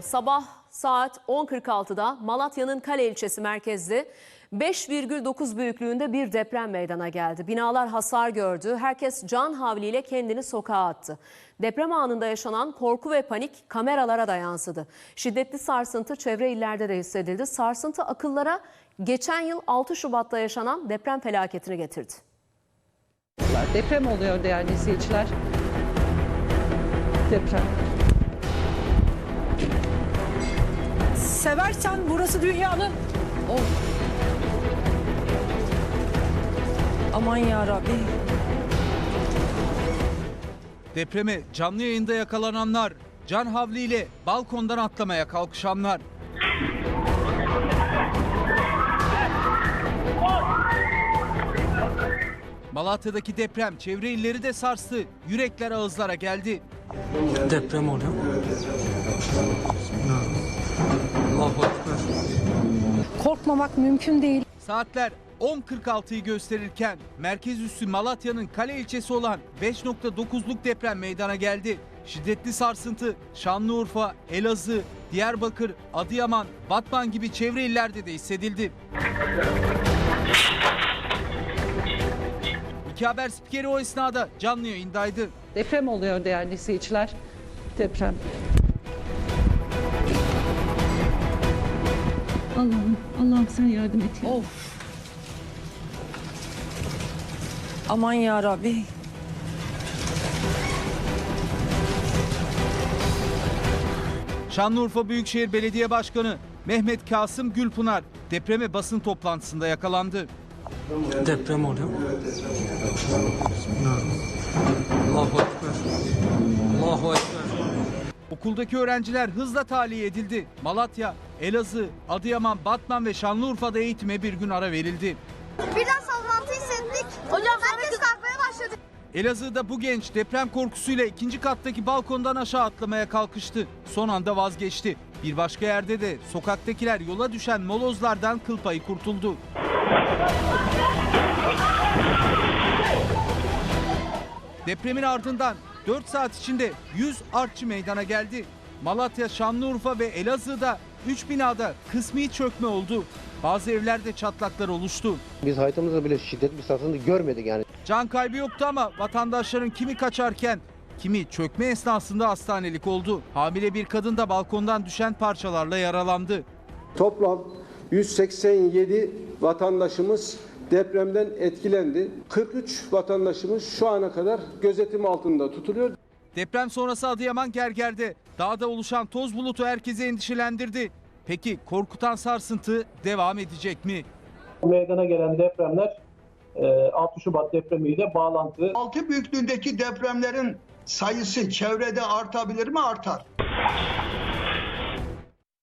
Sabah saat 10.46'da Malatya'nın Kale ilçesi merkezli 5,9 büyüklüğünde bir deprem meydana geldi. Binalar hasar gördü. Herkes can havliyle kendini sokağa attı. Deprem anında yaşanan korku ve panik kameralara da yansıdı. Şiddetli sarsıntı çevre illerde de hissedildi. Sarsıntı akıllara geçen yıl 6 Şubat'ta yaşanan deprem felaketini getirdi. Deprem oluyor değerli izleyiciler. Deprem. Seversen burası dünyanın... Oh. Aman ya Rabbi. Depreme canlı yayında yakalananlar, can havliyle balkondan atlamaya kalkışanlar. Malatya'daki deprem çevre illeri de sarstı. Yürekler ağızlara geldi. Deprem oluyor. Korkmamak mümkün değil. Saatler 10.46'yı gösterirken merkez üssü Malatya'nın Kale ilçesi olan 5.9'luk deprem meydana geldi. Şiddetli sarsıntı Şanlıurfa, Elazığ, Diyarbakır, Adıyaman, Batman gibi çevre illerde de hissedildi. İki haber spikeri o esnada canlı yayındaydı. Deprem oluyor değerli izleyiciler. Deprem. Allah'ım, Allah'ım sen yardım et. ya. Of. Aman ya Rabbi. Şanlıurfa Büyükşehir Belediye Başkanı Mehmet Kasım Gülpınar depreme basın toplantısında yakalandı. Deprem oluyor. Allahu Ekber. Okuldaki öğrenciler hızla tahliye edildi. Malatya, Elazığ, Adıyaman, Batman ve Şanlıurfa'da eğitime bir gün ara verildi. Birden sallantı hissettik. Hocam herkes kalkmaya başladı. Elazığ'da bu genç deprem korkusuyla ikinci kattaki balkondan aşağı atlamaya kalkıştı. Son anda vazgeçti. Bir başka yerde de sokaktakiler yola düşen molozlardan kıl payı kurtuldu. Depremin ardından 4 saat içinde 100 artçı meydana geldi. Malatya, Şanlıurfa ve Elazığ'da 3 binada kısmi çökme oldu. Bazı evlerde çatlaklar oluştu. Biz hayatımızda bile şiddetli bir sarsıntı görmedik yani. Can kaybı yoktu ama vatandaşların kimi kaçarken kimi çökme esnasında hastanelik oldu. Hamile bir kadın da balkondan düşen parçalarla yaralandı. Toplam 187 vatandaşımız depremden etkilendi. 43 vatandaşımız şu ana kadar gözetim altında tutuluyor. Deprem sonrası Adıyaman Gerger'de dağda oluşan toz bulutu herkesi endişelendirdi. Peki korkutan sarsıntı devam edecek mi? meydana gelen depremler e, 6 Şubat depremiyle bağlantılı. 6 büyüklüğündeki depremlerin sayısı çevrede artabilir mi? Artar.